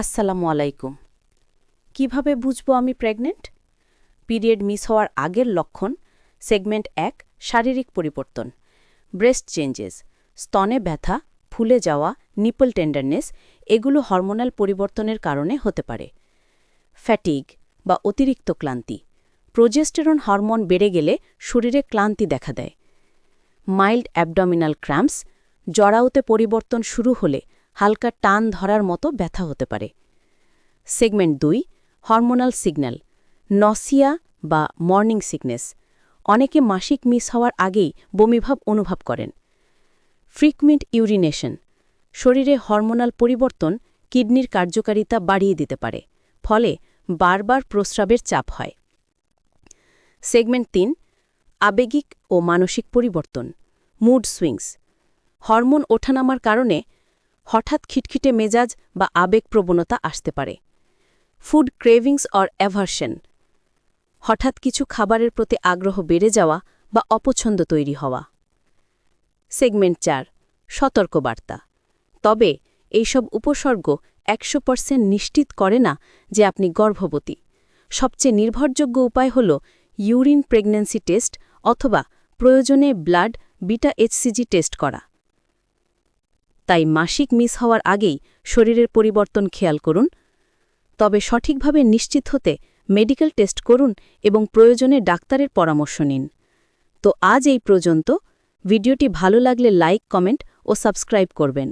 আসসালামু আলাইকুম। কীভাবে বুঝব আমি প্রেগনেন্ট? পিরিয়ড মিস হওয়ার আগের লক্ষণ, সেগমেন্ট এক, শারীরিক পরিবর্তন। ব্রেস্ট চেঞ্জেস, স্তনে ব্যথা, ফুলে যাওয়া, নিপল টেন্ডারনেস, এগুলো হরমোনাল পরিবর্তনের কারণে হতে পারে। ফ্যাটিগ বা অতিরিক্ত ক্লান্তি, প্রোজেস্টেরন হরমোন বেড়ে গেলে শরীরে ক্লান্তি দেখা দেয়। মাইল্ড অ্যাবডমিনাল ক্র্যাম্পস জরাউতে পরিবর্তন শুরু হলে হালকা টান ধরার মতো ব্যথা হতে পারে। সেগমেন্ট দুই, হরমোনাল সিগন্যাল, নসিয়া বা মর্নিং সিকনেস। অনেকে মাসিক মিস হওয়ার আগেই বমিভাব অনুভব করেন। ফ্রিকুয়েন্ট ইউরিনেশন, শরীরে হরমোনাল পরিবর্তন কিডনির কার্যকারিতা বাড়িয়ে দিতে পারে, ফলে বারবার প্রস্রাবের চাপ হয়। সেগমেন্ট তিন, আবেগিক ও মানসিক পরিবর্তন, মুড সুইংস, হরমোন ওঠানামার কারণে হঠাৎ খিটখিটে মেজাজ বা আবেগপ্রবণতা আসতে পারে। Food cravings or aversion. হঠাৎ কিছু খাবারের প্রতি আগ্রহ বেড়ে যাওয়া বা অপছন্দ তৈরি হওয়া। সেগমেন্ট চার, সতর্কবার্তা। তবে এইসব উপসর্গ একশো পার্সেন্ট নিশ্চিত করে না যে আপনি গর্ভবতী। সবচেয়ে নির্ভরযোগ্য উপায় হল ইউরিন প্রেগন্যান্সি টেস্ট অথবা প্রয়োজনে ব্লাড বিটা এইচসিজি টেস্ট করা। তাই মাসিক মিস হওয়ার আগেই শরীরের পরিবর্তন খেয়াল করুন। তবে সঠিকভাবে নিশ্চিত হতে মেডিকেল টেস্ট করুন এবং প্রয়োজনে ডাক্তারের পরামর্শ নিন। তো আজ এই পর্যন্ত। ভিডিওটি ভালো লাগলে লাইক, কমেন্ট ও সাবস্ক্রাইব করবেন।